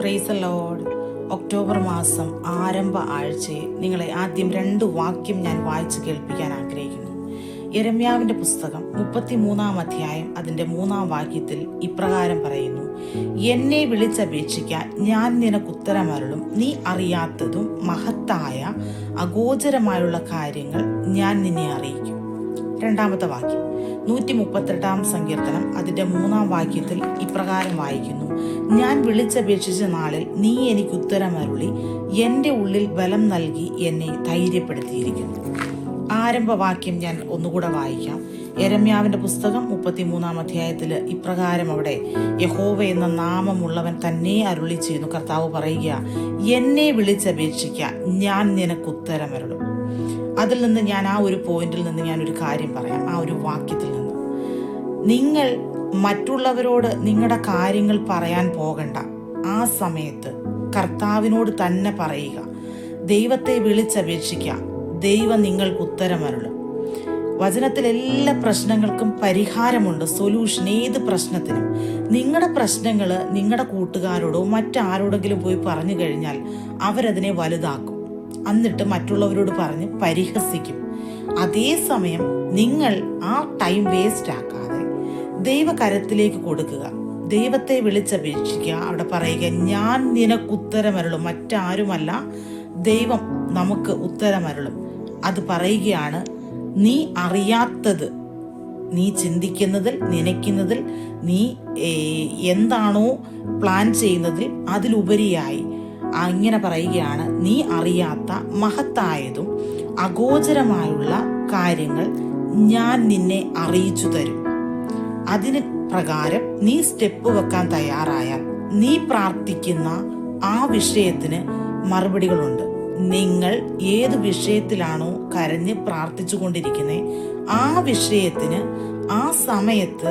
Price load October മാസം ആരംഭ ആഴ്ചയെ നിങ്ങളെ ആദ്യം രണ്ട് വാക്യം ഞാൻ വായിച്ചു കേൾപ്പിക്കാൻ ആഗ്രഹിക്കുന്നു. യരമ്യാവിന്റെ പുസ്തകം മുപ്പത്തിമൂന്നാം അധ്യായം അതിന്റെ മൂന്നാം വാക്യത്തിൽ ഇപ്രകാരം പറയുന്നു. എന്നെ വിളിച്ചപേക്ഷിക്കാൻ ഞാൻ നിനക്ക് ഉത്തരമരുളും. നീ അറിയാത്തതും മഹത്തായ അഗോചരമായുള്ള കാര്യങ്ങൾ ഞാൻ നിന്നെ അറിയിക്കും. രണ്ടാമത്തെ വാക്യം. നൂറ്റി മുപ്പത്തെട്ടാം സങ്കീർത്തനം അതിന്റെ മൂന്നാം വാക്യത്തിൽ ഇപ്രകാരം വായിക്കുന്നു. ഞാൻ വിളിച്ചപേക്ഷിച്ച നാളിൽ നീ എനിക്ക് ഉത്തരമരുളി. എന്റെ ഉള്ളിൽ ബലം നൽകി എന്നെ ധൈര്യപ്പെടുത്തിയിരിക്കുന്നു. ആരംഭവാക്യം ഞാൻ ഒന്നുകൂടെ വായിക്കാം. എരമ്യാവിന്റെ പുസ്തകം മുപ്പത്തിമൂന്നാം അധ്യായത്തിൽ ഇപ്രകാരം അവിടെ യഹോവ എന്ന നാമമുള്ളവൻ തന്നെ അരുളി ചെയ്യുന്നു. കർത്താവ് പറയുക എന്നെ വിളിച്ചപേക്ഷിക്കുക ഞാൻ നിനക്ക് ഉത്തരമരുളും. അതിൽ നിന്ന് ഞാൻ ആ ഒരു പോയിന്റിൽ നിന്ന് ഞാൻ ഒരു കാര്യം പറയാം. ആ ഒരു വാക്യത്തിൽ നിന്ന്. നിങ്ങൾ മറ്റുള്ളവരോട് നിങ്ങളുടെ കാര്യങ്ങൾ പറയാൻ പോകണ്ട. ആ സമയത്ത് കർത്താവിനോട് തന്നെ പറയുക. ദൈവത്തെ വിളിച്ചപേക്ഷിക്കുക. ദൈവം നിങ്ങൾക്ക് ഉത്തരമരുളും. വചനത്തിൽ എല്ലാ പ്രശ്നങ്ങൾക്കും പരിഹാരമുണ്ട്. സൊല്യൂഷൻ ഏത് പ്രശ്നത്തിനും. നിങ്ങളുടെ പ്രശ്നങ്ങൾ നിങ്ങളുടെ കൂട്ടുകാരോടോ മറ്റാരോടെങ്കിലും പോയി പറഞ്ഞു കഴിഞ്ഞാൽ അവരതിനെ വലുതാക്കും. എന്നിട്ട് മറ്റുള്ളവരോട് പറഞ്ഞ് പരിഹസിക്കും. അതേസമയം നിങ്ങൾ ആ ടൈം വേസ്റ്റ് ആക്കാതെ ദൈവകരത്തിലേക്ക് കൊടുക്കുക. ദൈവത്തെ വിളിച്ചപേക്ഷിക്കുക. അവിടെ പറയുക ഞാൻ നിനക്ക് ഉത്തരമരുളും മറ്റാരുമല്ല ദൈവം നമുക്ക് ഉത്തരമരുളും അത് പറയുകയാണ് നീ അറിയാത്തത് നീ ചിന്തിക്കുന്നതിൽ നനയ്ക്കുന്നതിൽ നീ എന്താണോ പ്ലാൻ ചെയ്യുന്നതിൽ അതിലുപരിയായി. അങ്ങനെ പറയുകയാണ് നീ അറിയാത്ത മഹത്തായതും അഗോചരമായുള്ള കാര്യങ്ങൾ ഞാൻ നിന്നെ അറിയിച്ചു തരും. അതിന് പ്രകാരം നീ സ്റ്റെപ്പ് വെക്കാൻ തയ്യാറായാൽ നീ പ്രാർത്ഥിക്കുന്ന ആ വിഷയത്തിന് മറുപടികളുണ്ട്. നിങ്ങൾ ഏത് വിഷയത്തിലാണോ കരഞ്ഞ് പ്രാർത്ഥിച്ചു കൊണ്ടിരിക്കുന്നത് ആ വിഷയത്തിന് ആ സമയത്ത്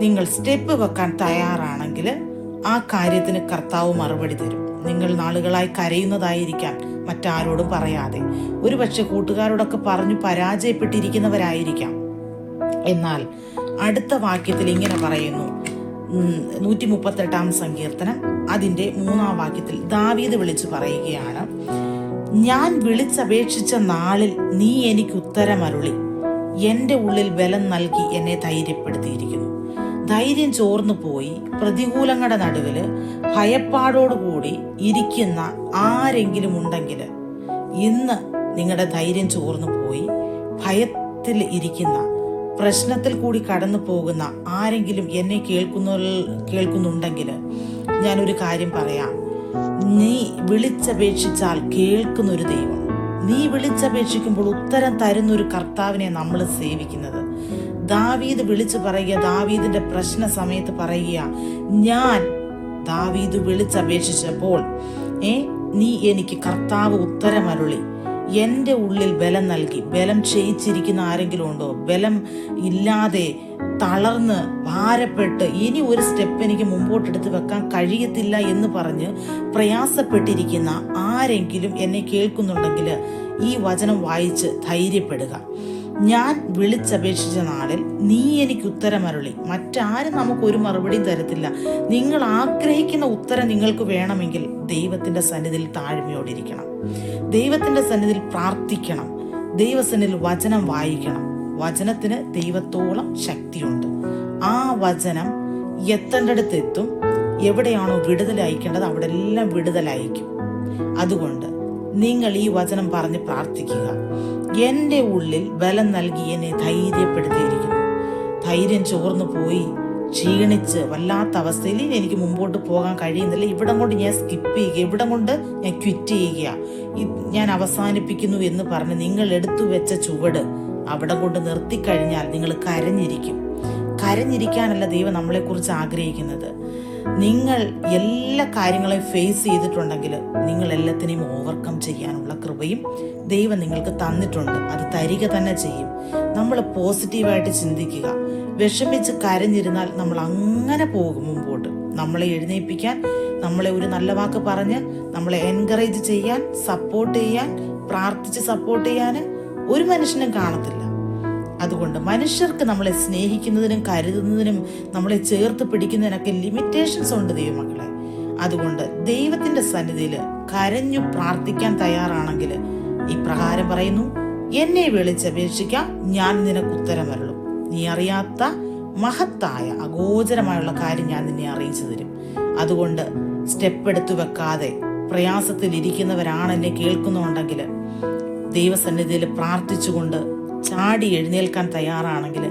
നിങ്ങൾ സ്റ്റെപ്പ് വെക്കാൻ തയ്യാറാണെങ്കിൽ ആ കാര്യത്തിന് കർത്താവ് മറുപടി തരും. നിങ്ങൾ നാളുകളായി കരയുന്നതായിരിക്കാം. മറ്റാരോടും പറയാതെ. ഒരുപക്ഷെ കൂട്ടുകാരോടൊക്കെ പറഞ്ഞു പരാജയപ്പെട്ടിരിക്കുന്നവരായിരിക്കാം. എന്നാൽ അടുത്ത വാക്യത്തിൽ ഇങ്ങനെ പറയുന്നു. നൂറ്റി മുപ്പത്തെട്ടാം സങ്കീർത്തനം. അതിന്റെ മൂന്നാം വാക്യത്തിൽ ദാവീദ് വിളിച്ചു പറയുകയാണ്. ഞാൻ വിളിച്ചപേക്ഷിച്ച നാളിൽ നീ എനിക്ക് ഉത്തരമരുളി. എന്റെ ഉള്ളിൽ ബലം നൽകി എന്നെ ധൈര്യപ്പെടുത്തിയിരിക്കുന്നു. ധൈര്യം ചോർന്നു പോയി പ്രതികൂലങ്ങളുടെ നടുവിൽ ഭയപ്പാടോടുകൂടി ഇരിക്കുന്ന ആരെങ്കിലും ഉണ്ടെങ്കിൽ ഇന്ന് നിങ്ങളുടെ ധൈര്യം ചോർന്നു പോയി ഭയത്തിൽ ഇരിക്കുന്ന പ്രശ്നത്തിൽ കൂടി കടന്നു പോകുന്ന ആരെങ്കിലും എന്നെ കേൾക്കുന്ന കേൾക്കുന്നുണ്ടെങ്കിൽ ഞാനൊരു കാര്യം പറയാം. നീ വിളിച്ചപേക്ഷിച്ചാൽ കേൾക്കുന്നൊരു ദൈവം. നീ വിളിച്ചപേക്ഷിക്കുമ്പോൾ ഉത്തരം തരുന്നൊരു കർത്താവിനെ നമ്മൾ സേവിക്കുന്നത്. ദാവീദ് വിളിച്ചു പറയുക ദാവീദിന്റെ പ്രശ്ന സമയത്ത് പറയുക ഞാൻ ദാവീദ് വിളിച്ചപേക്ഷിച്ചപ്പോൾ ഏ നീ എനിക്ക് കർത്താവ് ഉത്തരമരുളി എന്റെ ഉള്ളിൽ ബലം നൽകി. ബലം ക്ഷയിച്ചിരിക്കുന്ന ആരെങ്കിലും ഉണ്ടോ? ബലം ഇല്ലാതെ തളർന്ന് ഭാരപ്പെട്ട് ഇനി ഒരു സ്റ്റെപ്പ് എനിക്ക് മുമ്പോട്ടെടുത്ത് വെക്കാൻ കഴിയത്തില്ല എന്ന് പറഞ്ഞ് പ്രയാസപ്പെട്ടിരിക്കുന്ന ആരെങ്കിലും എന്നെ കേൾക്കുന്നുണ്ടെങ്കിൽ ഈ വചനം വായിച്ച് ധൈര്യപ്പെടുക. ഞാൻ വിളിച്ചപേക്ഷിച്ച നാളിൽ നീ എനിക്ക് ഉത്തരമരുളി. മറ്റാരും നമുക്ക് ഒരു മറുപടിയും തരത്തില്ല. നിങ്ങൾ ആഗ്രഹിക്കുന്ന ഉത്തരം നിങ്ങൾക്ക് വേണമെങ്കിൽ ദൈവത്തിന്റെ സന്നിധിയിൽ താഴ്മയോടിരിക്കണം. ദൈവത്തിന്റെ സന്നിധിയിൽ പ്രാർത്ഥിക്കണം. ദൈവസന്നിധിയിൽ വചനം വായിക്കണം. വചനത്തിന് ദൈവത്തോളം ശക്തിയുണ്ട്. ആ വചനം എത്തേണ്ടടുത്ത് എത്തും. എവിടെയാണോ വിടുതൽ അയക്കേണ്ടത് അവിടെ എല്ലാം വിടുതൽ അയക്കും. അതുകൊണ്ട് നിങ്ങൾ ഈ വചനം പറഞ്ഞ് പ്രാർത്ഥിക്കുക. എന്റെ ഉള്ളിൽ ബലം നൽകി എന്നെ ധൈര്യപ്പെടുത്തിയിരിക്കുന്നു. ധൈര്യം ചോർന്നു പോയി. ക്ഷീണിച്ച് വല്ലാത്ത അവസ്ഥയിൽ എനിക്ക് മുമ്പോട്ട് പോകാൻ കഴിയുന്നില്ല. ഇവിടം കൊണ്ട് ഞാൻ സ്കിപ്പ് ചെയ്യുക ഇവിടം കൊണ്ട് ഞാൻ ക്വിറ്റ് ചെയ്യുക. ഞാൻ അവസാനിപ്പിക്കുന്നു എന്ന് പറഞ്ഞ് നിങ്ങൾ എടുത്തു വെച്ച ചുവട് അവിടെ കൊണ്ട് നിർത്തിക്കഴിഞ്ഞാൽ നിങ്ങൾ കരഞ്ഞിരിക്കും. കരഞ്ഞിരിക്കാനല്ല ദൈവം നമ്മളെക്കുറിച്ച് ആഗ്രഹിക്കുന്നത്. നിങ്ങൾ എല്ലാ കാര്യങ്ങളെയും ഫേസ് ചെയ്തിട്ടുണ്ടെങ്കിൽ നിങ്ങൾ എല്ലാത്തിനെയും ഓവർകം ചെയ്യാനുള്ള കൃപയും ദൈവം നിങ്ങൾക്ക് തന്നിട്ടുണ്ട്. അത് തരിക തന്നെ ചെയ്യും. നമ്മൾ പോസിറ്റീവായിട്ട് ചിന്തിക്കുക. വിഷമിച്ച് കരഞ്ഞിരുന്നാൽ നമ്മൾ അങ്ങനെ പോകും മുമ്പോട്ട്. നമ്മളെ എഴുന്നേൽപ്പിക്കാൻ നമ്മളെ ഒരു നല്ല വാക്ക് പറഞ്ഞ് നമ്മളെ എൻകറേജ് ചെയ്യാൻ സപ്പോർട്ട് ചെയ്യാൻ പ്രാർത്ഥിച്ച് സപ്പോർട്ട് ചെയ്യാൻ ഒരു മനുഷ്യനും കാണത്തില്ല. അതുകൊണ്ട് മനുഷ്യർക്ക് നമ്മളെ സ്നേഹിക്കുന്നതിനും കരുതുന്നതിനും നമ്മളെ ചേർത്ത് പിടിക്കുന്നതിനൊക്കെ ലിമിറ്റേഷൻസ് ഉണ്ട് ദൈവമക്കളെ. അതുകൊണ്ട് ദൈവത്തിന്റെ സന്നിധിയിൽ കരഞ്ഞു പ്രാർത്ഥിക്കാൻ തയ്യാറാണെങ്കിൽ ഇപ്രകാരം പറയുന്നു എന്നെ വിളിച്ചപേക്ഷിക്കാം ഞാൻ നിനക്ക് ഉത്തരം ഉത്തരമരുളും നീ അറിയാത്ത മഹത്തായ അഗോചരമായുള്ള കാര്യം ഞാൻ നിന്നെ അറിയിച്ചു തരും. അതുകൊണ്ട് സ്റ്റെപ്പ് എടുത്തു വെക്കാതെ പ്രയാസത്തിൽ ഇരിക്കുന്നവരാണ് എന്നെ കേൾക്കുന്നുണ്ടെങ്കിൽ ദൈവസന്നിധിയിൽ പ്രാർത്ഥിച്ചുകൊണ്ട് ചാടി എഴുന്നേൽക്കാൻ തയ്യാറാണെങ്കിൽ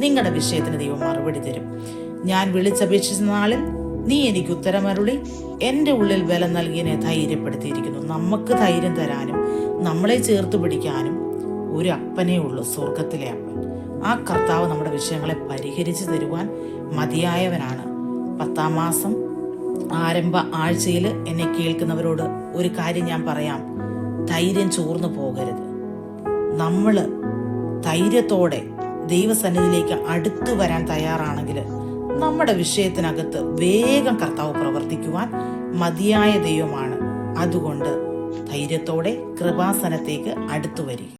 നിങ്ങളുടെ വിഷയത്തിന് ദൈവം മറുപടി തരും. ഞാൻ വിളിച്ചപേക്ഷിച്ച നാളിൽ നീ എനിക്ക് ഉത്തരമരുളി. എന്റെ ഉള്ളിൽ ബലം നൽകിയതിനെ ധൈര്യപ്പെടുത്തിയിരിക്കുന്നു. നമുക്ക് ധൈര്യം തരാനും നമ്മളെ ചേർത്ത് പിടിക്കാനും ഒരു അപ്പനേ ഉള്ളൂ സ്വർഗത്തിലെ അപ്പൻ. ആ കർത്താവ് നമ്മുടെ വിഷയങ്ങളെ പരിഹരിച്ചു തരുവാൻ മതിയായവനാണ്. പത്താം മാസം ആരംഭ ആഴ്ചയിൽ എന്നെ കേൾക്കുന്നവരോട് ഒരു കാര്യം ഞാൻ പറയാം. ധൈര്യം ചോർന്നു പോകരുത്. നമ്മൾ ധൈര്യത്തോടെ ദൈവസന്നിധിയിലേക്ക് അടുത്തു വരാൻ തയ്യാറാണെങ്കിൽ നമ്മുടെ വിഷയത്തിനകത്ത് വേഗം കർത്താവ് പ്രവർത്തിക്കുവാൻ മതിയായ ദൈവമാണ്. അതുകൊണ്ട് ധൈര്യത്തോടെ കൃപാസനത്തേക്ക് അടുത്തു വരിക.